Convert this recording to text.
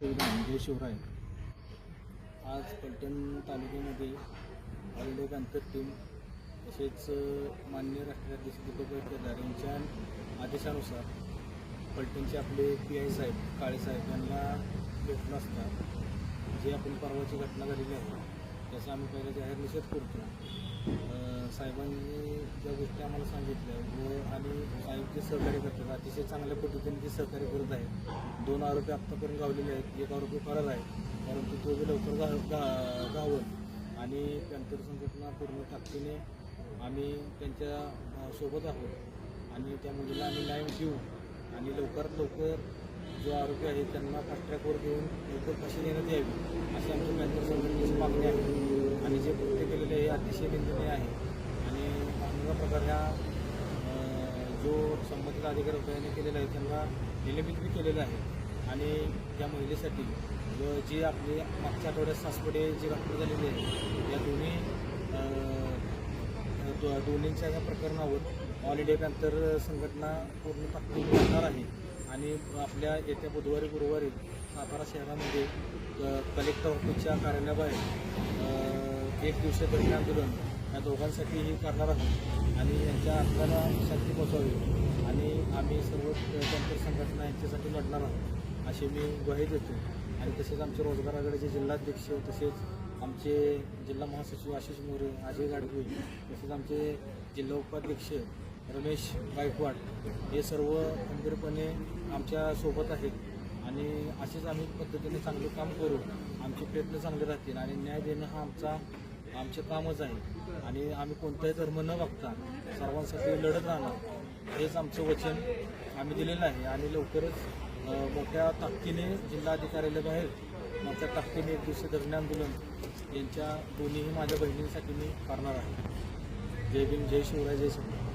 संविधान जय शिवराय. आज पलटण तालुक्यामध्ये ऑलरेडी अंतर टीम तसेच मान्य राष्ट्राध्यक्ष दीपक केदार यांच्या आदेशानुसार पलटणचे आपले पी आय साहेब काळे साहेब यांना भेटलं असता जे आपण परवाची घटना झालेली आहे त्याचा आम्ही पहिला जाहीर निषेध करतो. साहेबांनी ज्या गोष्टी आम्हाला सांगितल्या. व आणि साहेब जे सहकार्य करतात अतिशय चांगल्या पद्धतीने ते सहकार्य करत आहेत. दोन आरोपी आत्तापर्यंत गावलेले आहेत. एक आरोपी फरार आहे. परंतु तो बी लवकर गा गा आणि पॅन्थर संघटना पूर्ण ताकदीने आम्ही त्यांच्यासोबत आहोत. आणि त्या मुलीला आम्ही न्याय देऊ. आणि लवकरात लवकर जो आरोपी आहे त्यांना फास्ट ट्रॅकवर घेऊन लवकर कसे देण्यात यावी अशी आमची पॅन्थर संघटनेची मागणी आहे. आणि जे कृत्य केलेले आहे अतिशय निंदनीय आहे. समजा प्रकार ह्या जो संबंधित अधिकारी होता केलेला आहे त्यांना निलंबित बी केलेलं आहे. आणि त्या महिलेसाठी व जी आपली मागच्या आठवड्यात सासपडे जी घटना झालेली आहे या दोन्ही दो- दोन्हींच्या या प्रकरणावर ऑल इंडिया पॅन्थर संघटना पूर्ण ताकदीने करणार आहे. आणि आपल्या येत्या बुधवारी गुरुवारी सातारा शहरामध्ये कलेक्टर ऑफिसच्या कार्यालयाबाहेर एक दिवसीय धरणे आंदोलन या दोघांसाठीही करणार आहोत. आणि यांच्या आत्म्याला शांती पोचवावी आणि आम्ही सर्व त्यांच्या संघटना यांच्यासाठी लढणार आहोत अशी मी ग्वाही देतो. आणि तसेच आमचे रोजगारागडचे जिल्हाध्यक्ष तसेच आमचे जिल्हा महासचिव आशिष मोरे अजय गाडगे तसेच आमचे जिल्हा उपाध्यक्ष रमेश गायकवाड हे सर्व खंबीरपणे आमच्यासोबत आहेत. आणि असेच आम्ही पद्धतीने चांगले काम करू आमचे प्रयत्न चांगले राहतील. आणि न्याय देणं हा आमचा आमचे कामच आहे. आणि आम्ही कोणताही धर्म न बघता सर्वांसाठी लढत राहणार. हेच आमचं वचन आम्ही दिलेलं आहे. आणि लवकरच मोठ्या ताकदीने जिल्हाधिकाऱ्याला बाहेर मोठ्या ताकदीने एक दिवशी धरणे आंदोलन यांच्या दोन्हीही माझ्या बहिणींसाठी मी करणार आहे. जय भीम जय शिवराय जय शिवराय